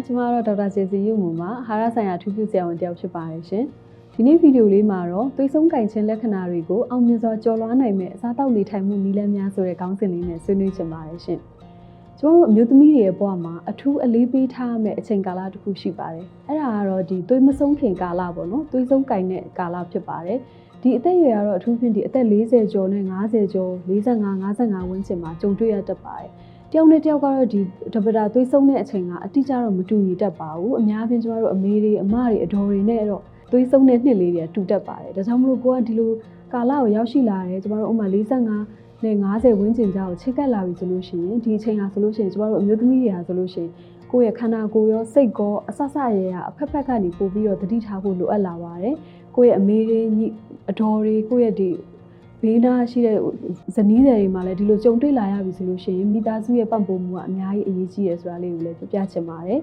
အားလုံးပဲမင်္ဂလာပါကျမတို့ဒေါက်တာကျေစီယူမူမှာအာဟာရဆိုင်ရာထူးထူးဆရာဝန်တယောက်ဖြစ်ပါတယ်ရှင်ဒီနေ့ဗီဒီယိုလေးမှာတော့သွေးဆုံးကင်ခြင်းလက္ခဏာတွေကိုအောင်မြင်စွာကျော်လွှားနိုင်မဲ့အစားအသောက်နေထိုင်မှုနည်းလမ်းများဆိုတဲ့ခေါင်းစဉ်လေးနဲ့ဆွေးနွေးချင်ပါတယ်ရှင်ကျမတို့အမျိုးသမီးတွေရဲ့ဘဝမှာအထူးအလေးပေးထားမဲ့အချိန်ကာလတစ်ခုရှိပါတယ်အဲ့ဒါကတော့ဒီသွေးမဆုံးခင်ကာလပေါ့နော်သွေးဆုံးကင်တဲ့ကာလဖြစ်ပါတယ်ဒီအသက်အရွယ်ကတော့အထူးဖြင့်ဒီအသက်40ကျော်နဲ့50ကျော်45 55ဝန်းကျင်မှာကြုံတွေ့ရတတ်ပါတယ် တယောက်နဲ့တယောက်ကတော့ဒီတပတာသွေးဆုံးတဲ့အချိန်ကအတိအကျတော့မတူညီတတ်ပါဘူးအများအားဖြင့်ကျမတို့အမေတွေအမတွေအတော်တွေနဲ့တော့သွေးဆုံးတဲ့နှစ်လေးတွေတူတတ်ပါတယ်ဒါကြောင့်မလို့ကိုကဒီလိုကာလကိုရောက်ရှိလာတယ်ကျမတို့ဥမာ45နဲ့50ဝန်းကျင်ကြာကိုချစ်ကပ်လာပြီဆိုလို့ရှိရင်ဒီအချိန်ဟာဆိုလို့ရှိရင်ကျမတို့အမျိုးသမီးတွေဟာဆိုလို့ရှိရင်ကိုယ့်ရဲ့ခန္ဓာကိုယ်ရောစိတ်ကောအဆဆရရအဖက်ဖက်ကနေပို့ပြီးတော့တတိထားဖို့လိုအပ်လာပါတယ်ကိုယ့်ရဲ့အမေတွေညီအတော်တွေကိုယ့်ရဲ့ဒီ ဘေးနားရှိတဲ့ဇနီးတွေမှာလည်းဒီလိုကြုံတွေ့လာရပြီဆိုလို့ရှိရင်မိသားစုရဲ့ပတ်ပုံမှုကအများကြီးအရေးကြီးရယ်ဆိုတာလေးကိုလည်းပြပြချင်ပါတယ်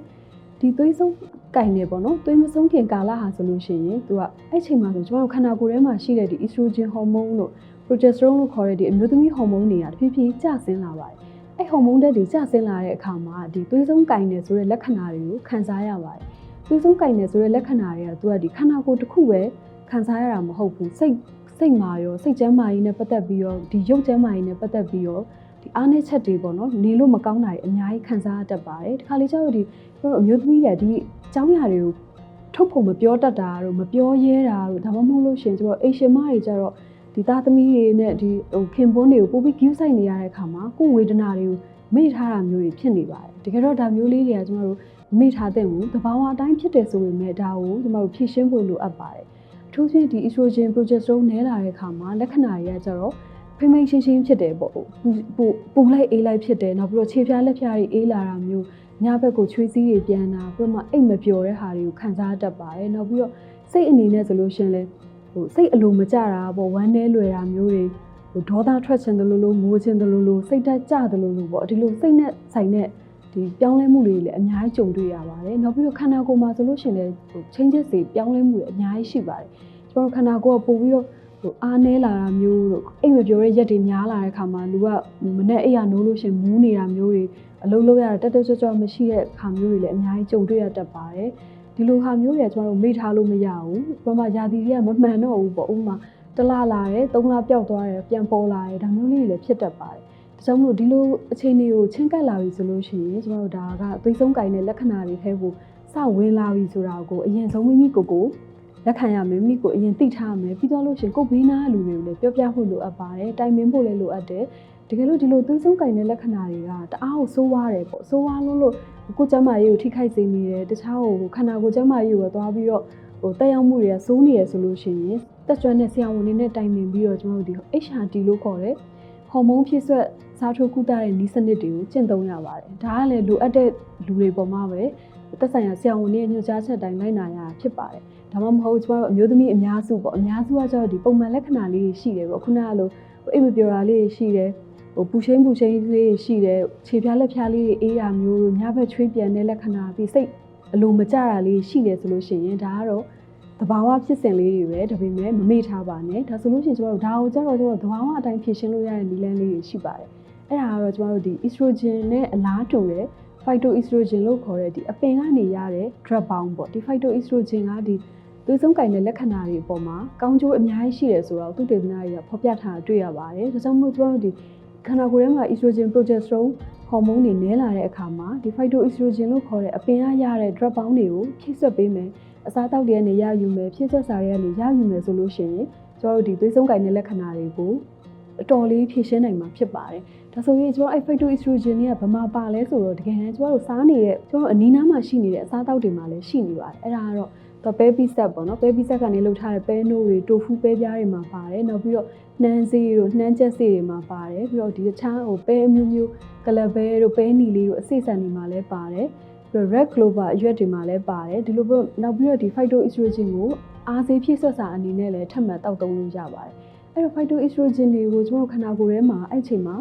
ဒီသွေးဆုံးကင်နေပေါ့နော်သွေးမဆုံးခင်ကာလဟာဆိုလို့ရှိရင်သူကအဲ့ချိန်မှာဆိုကျွန်တော်တို့ခန္ဓာကိုယ်ထဲမှာရှိတဲ့ဒီ estrogen hormone လို့ progesterone လို့ခေါ်တဲ့ဒီအမျိုးသမီးဟော်မုန်းတွေကတဖြည်းဖြည်းကျဆင်းလာပါတယ်အဲ့ဟော်မုန်းဓာတ်တွေကျဆင်းလာတဲ့အခါမှာဒီသွေးဆုံးကင်နေဆိုတဲ့လက္ခဏာတွေကိုခံစားရပါတယ်သွေးဆုံးကင်နေဆိုတဲ့လက္ခဏာတွေကသူကဒီခန္ဓာကိုယ်တစ်ခုပဲခံစားရတာမဟုတ်ဘူးစိတ် စိတ်မာရောစိတ်ကျန်းမာရေးနဲ့ပတ်သက်ပြီးတော့ဒီရုပ်ကျန်းမာရေးနဲ့ပတ်သက်ပြီးတော့ဒီအားနည်းချက်တွေပေါ့နော်နေလို့မကောင်းတာတွေအများကြီးခံစားရတတ်ပါတယ်ဒီခါလေးကျတော့ဒီကျွန်တော်အမျိုးသမီးတွေဒီအကြောင်းအရာတွေကိုထုတ်ဖို့မပြောတတ်တာတို့မပြောရဲတာတို့ဒါမှမဟုတ်လို့ရှိရင်ကျွန်တော်အိရှင်မတွေကျတော့ဒီသားသမီးတွေနဲ့ဒီဟိုခင်ပွန်းတွေကိုပို့ပြီး view ဆိုင်နေရတဲ့အခါမှာကိုယ်ဝေဒနာတွေကိုမေ့ထားတာမျိုးတွေဖြစ်နေပါတယ်တကယ်တော့ဒါမျိုးလေးတွေကကျွန်တော်တို့မေ့ထားတဲ့ဘူးတဘာဝအတိုင်းဖြစ်တယ်ဆိုပေမဲ့ဒါကိုကျွန်တော်တို့ဖြည့်ရှင်းဖို့လိုအပ်ပါတယ်အ ထူးသဖြင့်ဒီ estrogen progesterone နဲလာတဲ့အခါမှာလက္ခဏာတွေကကျတော့ဖိမိန်ရှင်းရှင်းဖြစ်တယ်ပေါ့ပူပူပူလိုက်အေးလိုက်ဖြစ်တယ်နောက်ပြီးတော့ခြေဖြားလက်ဖြားတွေအေးလာတာမျိုးညဘက်ကိုချွေးစည်းတွေပြန်တာပြီးတော့မှအိတ်မပျော်တဲ့ဟာတွေကိုခံစားတတ်ပါတယ်နောက်ပြီးတော့စိတ်အနေနဲ့ဆိုလို့ရှရင်လဲဟိုစိတ်အလိုမကြတာပေါ့ဝမ်းနည်းလွယ်တာမျိုးတွေဟိုဒေါသထွက်ခြင်းတလို့လို့ငိုခြင်းတလို့လို့စိတ်ဓာတ်ကျတယ်လို့လို့ပေါ့ဒီလိုစိတ်နဲ့ဆိုင်တဲ့ ဒီပြောင်းလဲမှုတွေလည်းအများကြီးကြုံတွေ့ရပါတယ်နောက်ပြီးတော့ခန္ဓာကိုယ်မှာဆိုလို့ရှရင်လဲဟို changes တွေပြောင်းလဲမှုတွေအများကြီးရှိပါတယ်ကျွန်တော်ခန္ဓာကိုယ်ကပို့ပြီးတော့ဟိုအားနဲလာတာမျိုးတို့အိမ်မပြောတဲ့ရက်တွေများလာတဲ့ခါမှာလူကမနဲ့အိမ်ရနိုးလို့ရှင်မူးနေတာမျိုးတွေအလုံးလုံးရတာတက်တက်ကြွကြွမရှိတဲ့ခါမျိုးတွေလည်းအများကြီးကြုံတွေ့ရတတ်ပါတယ်ဒီလိုခါမျိုးတွေကျွန်တော်တို့မေ့ထားလို့မရဘူးဘာမှယာတီတွေကမမှန်တော့ဘူးပေါ့ဥပမာတလလာတယ်သုံးလပျောက်သွားတယ်ပြန်ပေါ်လာတယ်ဒါမျိုးလေးတွေလည်းဖြစ်တတ်ပါတယ် ဒါကြောင့်မို့ဒီလိုအခြေအနေကိုချင်းကပ်လာပြီဆိုလို့ရှိရင်ကျွန်တော်တို့ဒါကသွေးဆုံးကင်တဲ့လက္ခဏာတွေထဲကိုစဝင်လာပြီဆိုတာကိုအရင်ဆုံးမိမိကိုယ်ကိုလက်ခံရမယ်မိကိုအရင်သိထားရမယ်ပြီးတော့လို့ရှိရင်ကိုယ်ဘေးနားလူတွေကိုလည်းပြောပြဖို့လိုအပ်ပါတယ်တိုင်ပင်ဖို့လည်းလိုအပ်တယ်တကယ်လို့ဒီလိုသွေးဆုံးကင်တဲ့လက္ခဏာတွေကတအားကိုဆိုးဝါးတယ်ပေါ့ဆိုးဝါးလို့လို့ကိုယ်ကျမကြီးကိုထိခိုက်စေနေတယ်တခြားဟိုခန္ဓာကိုယ်ကျမကြီးကိုသွားပြီးတော့ဟိုတက်ရောက်မှုတွေကစိုးနေရဆိုလို့ရှိရင်တက်ကြွတဲ့ဆရာဝန်တွေနဲ့တိုင်ပင်ပြီးတော့ကျွန်တော်တို့ဒီ HRT လို့ခေါ်တယ် ဟော်မုန်းဖြည့်ဆွက်စားထိုးကုသတဲ့နည်းစနစ်တွေကိုကျင့်သုံးရပါတယ်ဒါကလည်းလိုအပ်တဲ့လူတွေပေါ်မှာပဲသက်ဆိုင်ရာဆရာဝန်တွေရဲ့ညွှန်ကြားချက်တိုင်းလိုက်နာရတာဖြစ်ပါတယ်ဒါမှမဟုတ်ကျမတို့အမျိုးသမီးအများစုပေါ့အများစုကကျတော့ဒီပုံမှန်လက္ခဏာလေးတွေရှိတယ်ပေါ့ခုနကလိုအိမ်မပြောတာလေးတွေရှိတယ်ဟိုပူချင်းပူချင်းလေးတွေရှိတယ်ခြေပြားလက်ပြားလေးတွေအေးရမျိုးတို့ညဘက်ချွေးပြန်တဲ့လက္ခဏာပြီးစိတ်အလိုမကျတာလေးရှိတယ်ဆိုလို့ရှိရင်ဒါကတော့ တဘာဝဖြစ်စဉ်လေးတွေပဲဒါပေမဲ့မမေ့ထားပါနဲ့ဒါဆိုလို့ရှိရင်ကျမတို့ဒါကိုကြတော့ကျမတို့တဘာဝအတိုင်းဖြည့်ရှင်းလို့ရတဲ့နည်းလမ်းလေးတွေရှိပါတယ်အဲ့ဒါကတော့ကျမတို့ဒီ estrogen နဲ့အလားတူတဲ့ phytoestrogen လို့ခေါ်တဲ့ဒီအပင်ကနေရတဲ့ drug ပေါင်းပေါ့ဒီ phytoestrogen ကဒီသွေးဆုံးကင်တဲ့လက္ခဏာတွေအပေါ်မှာကောင်းကျိုးအများကြီးရှိတယ်ဆိုတော့သုတေသနတွေကဖော်ပြထားတာတွေ့ရပါတယ်ဒါကြောင့်မို့ကျမတို့ဒီခန္ဓာကိုယ်ထဲမှာ estrogen progesterone ဟော်မုန်းတွေနည်းလာတဲ့အခါမှာဒီ phytoestrogen လို့ခေါ်တဲ့အပင်ကရတဲ့ drug ပေါင်းတွေကိုဖြည့်ဆွတ်ပေးမယ် အစားတောက်တွေကနေရယူမယ်ဖြည့်ဆွတ်စာတွေကနေရယူမယ်ဆိုလို့ရှိရင်ကျမတို့ဒီသွေးဆုံးကင်တဲ့လက္ခဏာတွေကိုအတော်လေးဖြည့်ရှင်းနိုင်မှာဖြစ်ပါတယ်ဒါဆိုရင်ကျွန်တော်အဲ့ phytoestrogen တွေကဘယ်မှာပါလဲဆိုတော့တကယ်တမ်းကျွန်တော်တို့စားနေတဲ့ကျွန်တော်အနီးနားမှာရှိနေတဲ့အစားအသောက်တွေမှာလည်းရှိနေပါတယ်အဲ့ဒါကတော့တော့ပဲပီဆက်ပေါ့နော်ပဲပီဆက်ကနေလှုပ်ထားတဲ့ပဲနိုးတွေတိုဖူပဲပြားတွေမှာပါတယ်နောက်ပြီးတော့နှမ်းစေးတို့နှမ်းချက်စေးတွေမှာပါတယ်ပြီးတော့ဒီတခြားဟိုပဲအမျိုးမျိုးကလဘဲတို့ပဲနီလေးတို့အစိဆန်တွေမှာလည်းပါတယ် ပြီးတော့ red clover အရွက်တွေမှာလည်းပါတယ်ဒီလိုပြီးတော့နောက်ပြီးတော့ဒီ phytoestrogen ကိုအားစေးဖြည့်ဆွတ်စာအနေနဲ့လည်းထပ်မံတောက်သုံးလို့ရပါတယ်အဲ့တော့ phytoestrogen တွေကိုကျွန်တော်ခန္ဓာကိုယ်ထဲမှာအဲ့ချိန်မှာ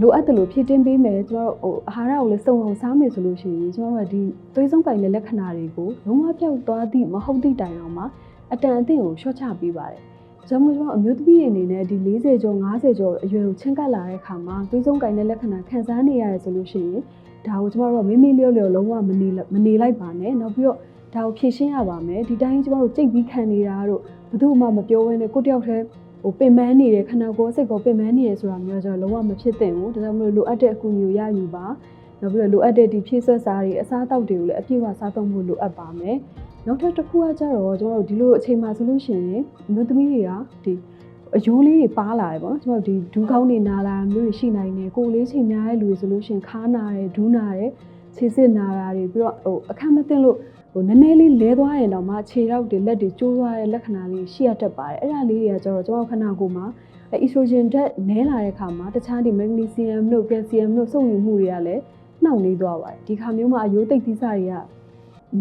လိုအပ်တယ်လို့ဖြည့်တင်းပေးမယ်ကျွန်တော်ဟိုအာဟာရကိုလည်းစုံအောင်စားမယ်ဆိုလို့ရှိရင်ကျွန်တော်တို့ကဒီသွေးဆုံးပိုင်တဲ့လက္ခဏာတွေကိုလုံးဝပြောက်သွားသည့်မဟုတ်သည့်တိုင်အောင်မှာအတန်အသင့်ကိုရှော့ချပေးပါတယ်။ကျွန်တော်တို့အမျိုးသမီးတွေအနေနဲ့ဒီ40ကျော်50ကျော်အရွယ်ကိုချင်းကပ်လာတဲ့အခါမှာသွေးဆုံးကိုင်တဲ့လက္ခဏာခံစားနေရတယ်ဆိုလို့ရှိရင် ဒါကိုကျမတို့ကမိမိလျော့လျော့လုံးဝမနေမနေလိုက်ပါနဲ့နောက်ပြီးတော့ဒါကိုဖြည့်ရှင်းရပါမယ်ဒီတိုင်းကျမတို့ကြိတ်ပြီးခံနေတာတို့ဘယ်သူမှမပြောဘဲနဲ့ကိုယ့်တယောက်တည်းဟိုပင်ပန်းနေတယ်ခန္ဓာကိုယ်စိတ်ကိုပင်ပန်းနေတယ်ဆိုတာမျိုးကျွန်တော်လုံးဝမဖြစ်သင့်ဘူးဒါကြောင့်မလို့လိုအပ်တဲ့အကူအညီကိုရယူပါနောက်ပြီးတော့လိုအပ်တဲ့ဒီဖြည့်ဆွက်စားတွေအစားအသောက်တွေကိုလည်းအပြည့်အဝစားသုံးဖို့လိုအပ်ပါမယ်နောက်ထပ်တစ်ခုကကျတော့ကျွန်တော်တို့ဒီလိုအချိန်မှဆိုလို့ရှိရင်အမျိုးသမီးတွေကဒီ အယိုးလေးတွေပါလာတယ်ပေါ့နော်ကျွန်တော်တို့ဒီဒူးကောင်းနေနာလာမျိုးတွေရှိနိုင်တယ်ကိုယ်လေးချိန်များတဲ့လူတွေဆိုလို့ရှိရင်ခါနာတယ်ဒူးနာတယ်ခြေစစ်နာတာတွေပြီးတော့ဟိုအခက်မသိလို့ဟိုနည်းနည်းလေးလဲသွားရင်တော့မှခြေထောက်တွေလက်တွေကျိုးသွားတဲ့လက္ခဏာလေးရှိရတတ်ပါတယ်အဲ့ဒါလေးတွေကကျတော့ကျွန်တော်ခန္ဓာကိုယ်မှာအီစထရိုဂျင်ဓာတ်နည်းလာတဲ့အခါမှာတခြားဒီမက်ဂနီဆီယမ်တို့ကယ်လ်ဆီယမ်တို့စုပ်ယူမှုတွေကလည်းနှောင့်နှေးသွားပါတယ်ဒီခါမျိုးမှာအယိုးတိတ်သီးစားတွေက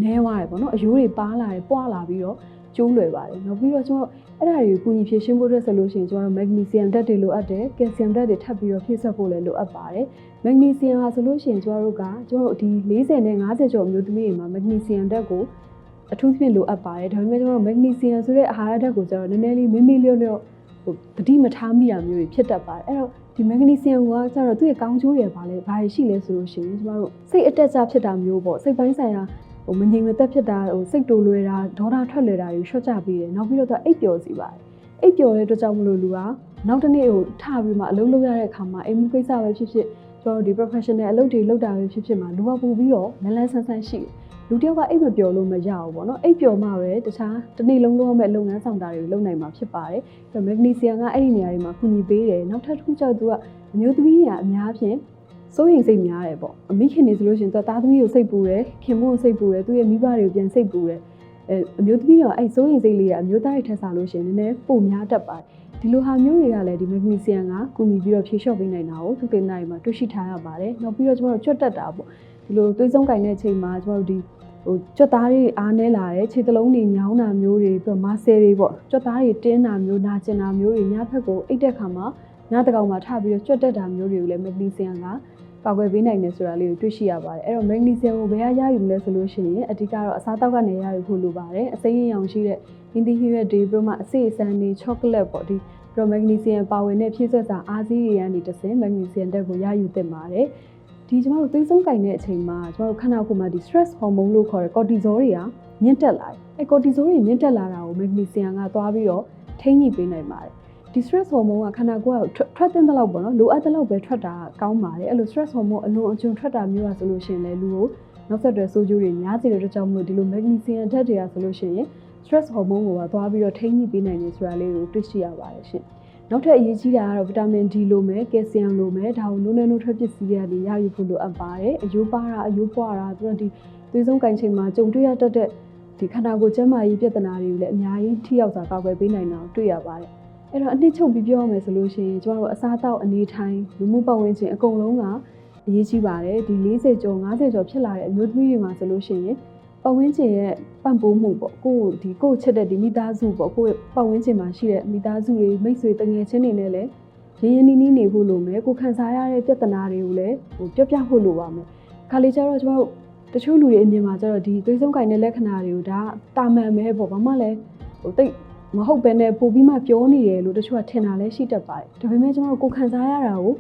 နဲသွားတယ်ပေါ့နော်အယိုးတွေပါလာတယ်ပွာလာပြီးတော့ ကျိုးလွယ်ပါတယ်နောက်ပြီးတော့ကျွန်တော်အဲ့ဒါတွေကိုကူညီဖြည့်ရှင်းဖို့အတွက်ဆိုလို့ရှိရင်ကျွန်တော်တို့မက်ဂနီဆီယမ်ဓာတ်တွေလိုအပ်တယ်ကယ်လ်ဆီယမ်ဓာတ်တွေထပ်ပြီးတော့ဖြည့်ဆွတ်ဖို့လည်းလိုအပ်ပါတယ်မက်ဂနီဆီယမ်ဟာဆိုလို့ရှိရင်ကျွန်တော်တို့ကကျွန်တော်တို့ဒီ40နဲ့50ကျော်အမျိုးသမီးတွေမှာမက်ဂနီဆီယမ်ဓာတ်ကိုအထူးသဖြင့်လိုအပ်ပါတယ်ဒါပေမဲ့ကျွန်တော်တို့မက်ဂနီဆီယမ်ဆိုတဲ့အာဟာရဓာတ်ကိုကျွန်တော်နည်းနည်းလေးမိမိလျော့လျော့ဟိုတတိမထားမိတာမျိုးတွေဖြစ်တတ်ပါတယ်အဲ့တော့ဒီမက်ဂနီဆီယမ်ကကျတော့သူ့ရဲ့ကောင်းကျိုးတွေပါလဲဘာတွေရှိလဲဆိုလို့ရှိရင်ကျွန်တော်တို့စိတ်အတက်ကြဖြစ်တာမျိုးပေါ့စိတ်ပိုင်းဆိုင်ရာ ဟိုမငြိမ်မသက်ဖြစ်တာဟိုစိတ်တူလွယ်တာဒေါသထွက်လွယ်တာတွေရှော့ချပေးတယ်နောက်ပြီးတော့သူအိပ်ပျော်စီပါတယ်အိပ်ပျော်တဲ့အတွက်ကြောင့်မလို့လူကနောက်တစ်နေ့ဟိုထပြီးမှအလုပ်လုပ်ရတဲ့အခါမှာအိမ်မှုကိစ္စပဲဖြစ်ဖြစ်ကျွန်တော်တို့ဒီ professional အလုပ်တွေလုပ်တာပဲဖြစ်ဖြစ်မှာလူကပို့ပြီးတော့လန်းလန်းဆန်းဆန်းရှိတယ်လူတယောက်ကအိပ်မပျော်လို့မရဘူးပေါ့နော်အိပ်ပျော်မှပဲတခြားတစ်နေ့လုံးလုံးရမယ့်လုပ်ငန်းဆောင်တာတွေလုပ်နိုင်မှာဖြစ်ပါတယ်အဲမက်ဂနီဆီယမ်ကအဲ့ဒီနေရာတွေမှာကူညီပေးတယ်နောက်ထပ်တစ်ခုကျတော့သူကအမျိုးသမီးတွေကအများဖြင့် စိုးရိမ်စိတ်များတယ်ပေါ့အမိခင်နေဆိုလို့ရှိရင်သူကသားသမီးကိုစိတ်ပူတယ်ခင်မကိုစိတ်ပူတယ်သူရဲ့မိဘတွေကိုပြန်စိတ်ပူတယ်အဲအမျိုးသမီးတော့အဲ့စိုးရိမ်စိတ်လေးကအမျိုးသားတွေထက်စားလို့ရှိရင်နည်းနည်းပိုများတတ်ပါတယ်ဒီလိုဟာမျိုးတွေကလည်းဒီမက်ဂနီဆီယမ်ကကူညီပြီးတော့ဖြည့်လျှော့ပေးနိုင်တာကိုသူတင်နိုင်မှာတွေ့ရှိထားရပါတယ်နောက်ပြီးတော့ကျွန်တော်တို့ချွတ်တက်တာပေါ့ဒီလိုသွေးဆုံးကင်တဲ့အချိန်မှာကျွန်တော်တို့ဒီဟိုကြွက်သားတွေအားနဲလာတယ်ခြေသလုံးတွေညောင်းတာမျိုးတွေပြီးတော့မဆယ်တွေပေါ့ကြွက်သားတွေတင်းတာမျိုးနာကျင်တာမျိုးတွေညဘက်ကိုအိတ်တဲ့ခါမှာညတကောင်မှာထပြီးတော့ကြွက်တက်တာမျိုးတွေကိုလည်းမက်ဂနီဆီယမ်က ကာကွယ်ပေးနိုင်တယ်ဆိုတာလေးကိုတွေ့ရှိရပါတယ်အဲ့တော့မက်ဂနီဆီယမ်ကိုဘယ်ကရယူမလဲဆိုလို့ရှိရင်အဓိကတော့အစားတောက်ကနေရယူဖို့လိုပါတယ်အစိမ်းရောင်ရှိတဲ့ဟင်းသီးဟင်းရွက်တွေပြီးတော့မှအစိအစမ်းတွေချောကလက်ပေါ့ဒီပြီးတော့မက်ဂနီဆီယမ်ပါဝင်တဲ့ဖြည့်ဆွက်စာအားစီးတွေကနေတဆင်မက်ဂနီဆီယမ်တက်ကိုရယူသင့်ပါတယ်ဒီကျမတို့သွေးဆုံးကင်တဲ့အချိန်မှာကျမတို့ခန္ဓာကိုယ်မှာဒီ stress hormone လို့ခေါ်တဲ့ cortisol တွေကမြင့်တက်လာတယ်အဲ cortisol တွေမြင့်တက်လာတာကိုမက်ဂနီဆီယမ်ကသွားပြီးတော့ထိန်းညှိပေးနိုင်ပါတယ် ဒီ stress hormone ကခန္ဓာကိုယ်ကထွက်တဲ့တဲ့လောက်ပေါ့နော်လိုအပ်တဲ့လောက်ပဲထွက်တာကောင်းပါတယ်အဲ့လို stress hormone အလွန်အကျွံထွက်တာမျိုးอ่ะဆိုလို့ရှိရင်လည်းလူကိုနောက်ဆက်တွဲဆိုးကျိုးတွေများစေတဲ့အတွက်ကြောင့်မလို့ဒီလို magnesium ဓာတ်တွေကဆိုလို့ရှိရင် stress hormone ကိုပါသွားပြီးတော့ထိန်းညှိပေးနိုင်တယ်ဆိုတာလေးကိုတွေ့ရှိရပါတယ်ရှင်နောက်ထပ်အရေးကြီးတာကတော့ဗီတာမင် D လိုမယ်ကယ်လ်ဆီယမ်လိုမယ်ဒါကိုနိုးနိုးနိုးထွက်ပစ္စည်းတွေကနေရယူဖို့လိုအပ်ပါတယ်အယိုးပါတာအယိုးပွားတာပြီးတော့ဒီသွေးဆုံးကင်ချိန်မှာကြုံတွေ့ရတတ်တဲ့ဒီခန္ဓာကိုယ်ကျန်းမာရေးပြဿနာတွေကိုလည်းအများကြီးထိရောက်စွာကာကွယ်ပေးနိုင်တာကိုတွေ့ရပါတယ် အဲ့တော့အနှစ်ချုပ်ပြီးပြောရမယ်ဆိုလို့ရှိရင်ကျမတို့အစားအသောက်အနေထိုင်လူမှုပတ်ဝန်းကျင်အကုန်လုံးကအရေးကြီးပါတယ်ဒီ40ကျော်50ကျော်ဖြစ်လာတဲ့အမျိုးသမီးတွေမှာဆိုလို့ရှိရင်ပတ်ဝန်းကျင်ရဲ့ပံ့ပိုးမှုပေါ့ကိုယ်ဒီကိုယ်ချစ်တဲ့ဒီမိသားစုပေါ့ကိုယ်ပတ်ဝန်းကျင်မှာရှိတဲ့မိသားစုတွေမိတ်ဆွေတငယ်ချင်းတွေနဲ့လည်းရင်းရင်းနှီးနှီးနေဖို့လိုမယ်ကိုခံစားရတဲ့ပြဿနာတွေကိုလည်းဟိုပြောပြဖို့လိုပါမယ်ခါလေးကျတော့ကျမတို့တချို့လူတွေအမြင်မှာကျတော့ဒီသွေးဆုံးကင်တဲ့လက္ခဏာတွေကိုဒါတာမန်ပဲပေါ့ဘာမှလည်းဟိုတိတ် မဟုတ်ပဲနဲ့ပို့ပြီးမှပြောနေတယ်လို့တချို့ကထင်တာလည်းရှိတတ်ပါတယ်ဒါပေမဲ့ကျမတို့ကိုခံစားရတာကို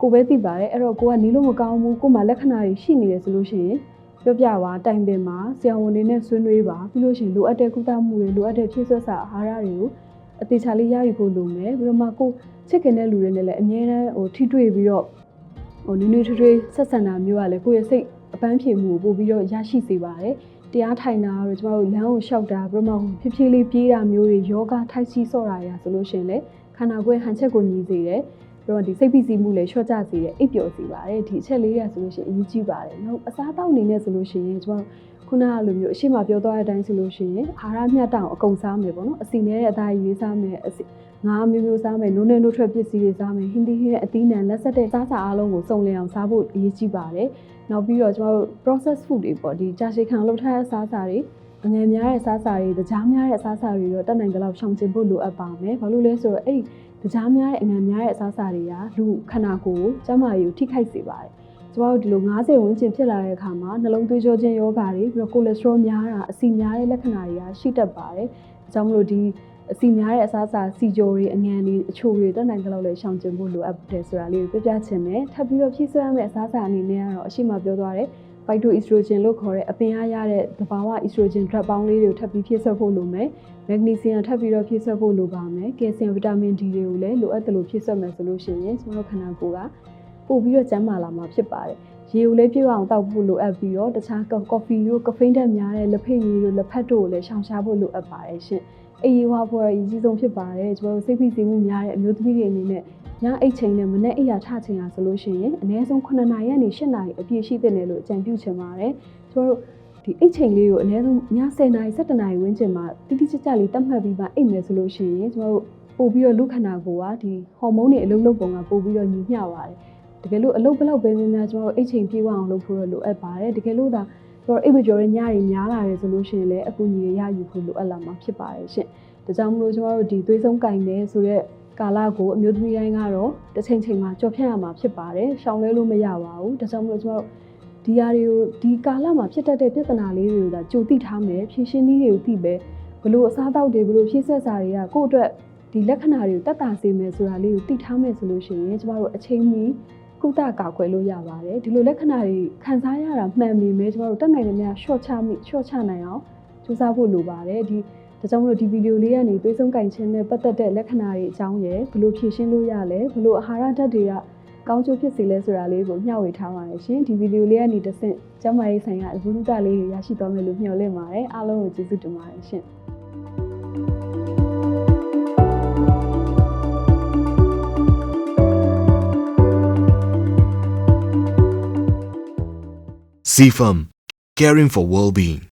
ကိုပဲသိပါတယ်အဲ့တော့ကိုကနီးလို့မကောင်းဘူးကိုမှလက္ခဏာတွေရှိနေတယ်ဆိုလို့ရှိရင်ပြောပြပါတိုင်ပင်ပါဆရာဝန်တွေနဲ့ဆွေးနွေးပါပြီးလို့ရှိရင်လိုအပ်တဲ့ကုသမှုတွေလိုအပ်တဲ့ဖြည့်ဆွတ်စာအာဟာရတွေကိုအသေးချာလေးရယူဖို့လိုမယ်ပြီးတော့မှကိုချစ်ခင်တဲ့လူတွေနဲ့လည်းအမြဲတမ်းဟိုထိတွေ့ပြီးတော့ဟိုနွေးနွေးထွေးထွေးဆက်ဆံတာမျိုးကလည်းကိုယ့်ရဲ့စိတ်အပန်းဖြေမှုကိုပို့ပြီးတော့ရရှိစေပါတယ် တရားထိုင်တာတို့ကျမတို့လမ်းကိုလျှောက်တာပြီးတော့မှဖြည်းဖြည်းလေးပြေးတာမျိုးတွေယောဂထိုက်စီဆော့တာရဆိုလို့ရှိရင်လည်းခန္ဓာကိုယ်ဟန်ချက်ကိုညီစေတယ်ပြီးတော့ဒီစိတ်ဖိစီးမှုလည်းလျှော့ချစေတယ်အိပ်ပျော်စေပါတယ်ဒီအချက်လေးရဆိုလို့ရှိရင်အရေးကြီးပါတယ်နောက်အစားအသောက်အနေနဲ့ဆိုလို့ရှိရင်ကျမတို့ခုနကလိုမျိုးအရှိမပြောသွားတဲ့အတိုင်းဆိုလို့ရှိရင်အာဟာရမျှတအောင်အကုန်စားမယ်ပေါ့နော်အစီနဲ့တဲ့အသားရွေးစားမယ်အစီငါးမျိုးမျိုးစားမယ်နိုးနေနိုးထွက်ပစ္စည်းတွေစားမယ်ဟင်းသီးဟင်းရဲ့အသီးနှံလက်ဆက်တဲ့စားစာအားလုံးကိုစုံလင်အောင်စားဖို့အရေးကြီးပါတယ် နောက်ပြီးတော့ကျမတို့ process food တွေပေါ့ဒီကြာရှည်ခံလုပ်ထားတဲ့စားစာတွေအငယ်များတဲ့စားစာတွေတကြားများတဲ့စားစာတွေတော့တက်နိုင်ကြလောက်ရှောင်ကျဉ်ဖို့လိုအပ်ပါမယ်ဘာလို့လဲဆိုတော့အဲ့ဒီတကြားများတဲ့အငယ်များတဲ့စားစာတွေကလူခန္ဓာကိုယ်ကိုကျန်းမာရေးကိုထိခိုက်စေပါတယ်ကျမတို့ဒီလို90ဝန်းကျင်ဖြစ်လာတဲ့အခါမှာနှလုံးသွေးကြောခြင်းယောဂါတွေပြီးတော့ကိုလက်စထရောများတာအဆီများတဲ့လက္ခဏာတွေကရှိတတ်ပါတယ်။အကြောင်းမလို့ဒီ အစီများတဲ့အစားအစာစီဂျိုတွေအငန်တွေအချိုတွေတက်နိုင်တဲ့လောက်လည်းရှောင်ကျဉ်ဖို့လိုအပ်တယ်ဆိုတာလေးကိုပြပြချင်တယ်ထပ်ပြီးတော့ဖြည့်ဆွဲရမယ့်အစားအစာအနေနဲ့ကတော့အရှိမပြောသွားတဲ့ phytoestrogen လို့ခေါ်တဲ့အပင်အားရတဲ့သဘာဝ estrogen drug ပေါင်းလေးတွေကိုထပ်ပြီးဖြည့်ဆွဲဖို့လိုမယ် magnesium ထပ်ပြီးတော့ဖြည့်ဆွဲဖို့လိုပါမယ် calcium vitamin D တွေကိုလည်းလိုအပ်တယ်လို့ဖြည့်ဆွဲမယ်ဆိုလို့ရှိရင်ကျွန်တော်တို့ခန္ဓာကိုယ်ကပို့ပြီးတော့ကျန်းမာလာမှာဖြစ်ပါတယ် ရေကိုလည်းပြည့်အောင်တောက်ဖို့လိုအပ်ပြီးတော့တခြားကော်ဖီတို့ကဖိန်းဓာတ်များတဲ့လက်ဖက်ရည်တို့လက်ဖက်တို့ကိုလည်းရှောင်ရှားဖို့လိုအပ်ပါတယ်ရှင်အေးဝါဖို့ရအကြီးဆုံးဖြစ်ပါတယ်ကျွန်တော်တို့စိတ်ဖိစီးမှုများတဲ့အမျိုးသမီးတွေအနေနဲ့ညအိတ်ချိန်နဲ့မနေ့အိယာထချိန်ရဆိုလို့ရှိရင်အနည်းဆုံး9နာရီကနေ10နာရီအပြည့်ရှိတဲ့နယ်လို့အကြံပြုချင်ပါတယ်ကျွန်တော်တို့ဒီအိတ်ချိန်လေးကိုအနည်းဆုံးည10နာရီ17နာရီဝန်းကျင်မှာတိတိကျကျလေးတတ်မှတ်ပြီးမှအိတ်မယ်ဆိုလို့ရှိရင်ကျွန်တော်တို့ပို့ပြီးတော့လူခန္ဓာကိုယ်ကဒီဟော်မုန်းတွေအလုံးလုံးပုံကပို့ပြီးတော့ညီမျှပါတယ် တကယ်လို့အလုပ်ဘလောက်ပဲများများကျွန်တော်တို့အိတ်ချိန်ပြေးအောင်လုပ်ဖို့တော့လိုအပ်ပါတယ်တကယ်လို့ဒါကျွန်တော်အိတ်မကျော်တဲ့ညတွေများလာတယ်ဆိုလို့ရှိရင်လည်းအကူအညီရယူဖို့လိုအပ်လာမှာဖြစ်ပါတယ်ရှင်ဒါကြောင့်မလို့ကျွန်တော်တို့ဒီသွေးဆုံးကင်နေဆိုတဲ့ကာလကိုအမျိုးသမီးတိုင်းကတော့တစ်ချိန်ချိန်မှာကြော်ဖြတ်ရမှာဖြစ်ပါတယ်ရှောင်လဲလို့မရပါဘူးဒါကြောင့်မလို့ကျွန်တော်တို့ဒီဟာတွေကိုဒီကာလမှာဖြစ်တတ်တဲ့ပြဿနာလေးတွေကိုဒါကြိုသိထားမယ်ဖြည့်ရှင်းနည်းတွေကိုသိပဲဘလို့အစားအသောက်တွေဘလို့ဖြည့်ဆက်စာတွေကကိုယ့်အတွက်ဒီလက္ခဏာတွေကိုတက်တာစေမယ်ဆိုတာလေးကိုသိထားမယ်ဆိုလို့ရှိရင်ကျမတို့အချိန်မီ ကုသကာကွယ်လို့ရပါတယ်ဒီလိုလက္ခဏာတွေခံစားရတာမှန်ပြီမဲကျမတို့တက်နိုင်တယ်များ short ချမိ short ချနိုင်အောင်စူးစမ်းဖို့လိုပါတယ်ဒီဒါကြောင့်မလို့ဒီဗီဒီယိုလေးကနေသွေးဆုံးကင်ခြင်းနဲ့ပတ်သက်တဲ့လက္ခဏာတွေအကြောင်းရယ်ဘလို့ဖြည့်ရှင်းလို့ရလဲဘလို့အာဟာရဓာတ်တွေကကောင်းကျိုးဖြစ်စေလဲဆိုတာလေးကိုမျှဝေထားပါတယ်ရှင်ဒီဗီဒီယိုလေးကနေတစ်ဆင့်ကျမရေးဆိုင်ကအဘုဒ္ဓလေးတွေရရှိသွားမယ်လို့မျှော်လင့်ပါတယ်အားလုံးကိုကျေးဇူးတင်ပါတယ်ရှင် CFAM, caring for well-being.